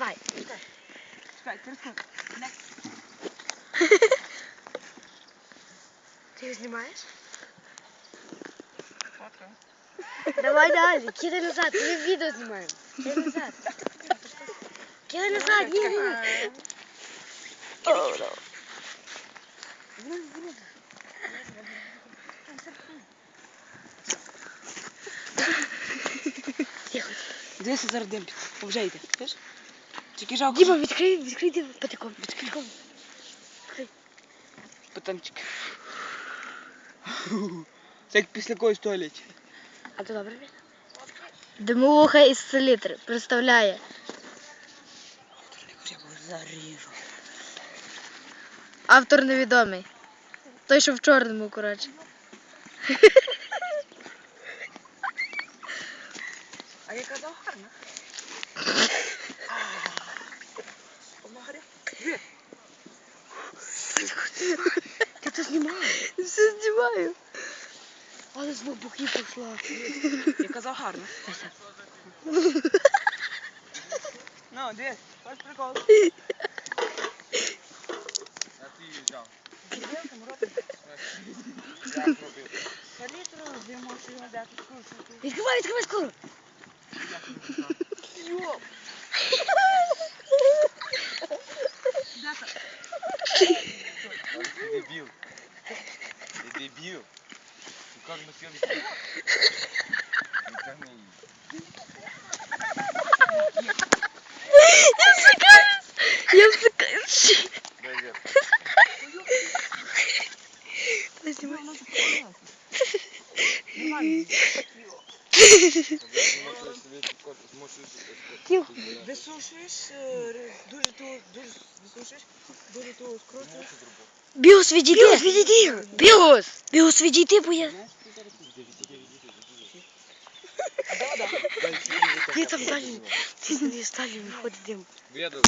Давай. Чекай, Криско, не Ти його знімаєш? фоткаю. Давай далі, кидай назад, ми відео знімаємо. Кидай назад. Кидай назад, ні, ні. О, да. Тихо. Дивися Тільки жалко. Діма, відкрий, відкрий дим патиком. Патиком. Потамчик. Це як після когось в туалеті. А то добре? Димовуха із селітри представляє. Я його заріжу. Автор невідомий. Той, що в чорному, коротше. А я казав гарно. Помагаря. Ти це знімаєш? Знімаю. Але з боків пішла. Я казав гарно. Ну, дивись, ось прикол. А ти її взяв. Відкривай, відкривай скоро. Дай вверх. Не знімай. Вона зупинилася. Нормально. Зможеш собі підкот, зможеш Тихо. Висушуєш, е, дуже дуже висушуєш, дуже то скручуєш. Біос відійди. Біос відійди. Біос. Біос відійди, бо я... А де вода? Ти там далі. Ти з неї сталі виходить дим. Веду.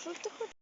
Що ж ти хочеш?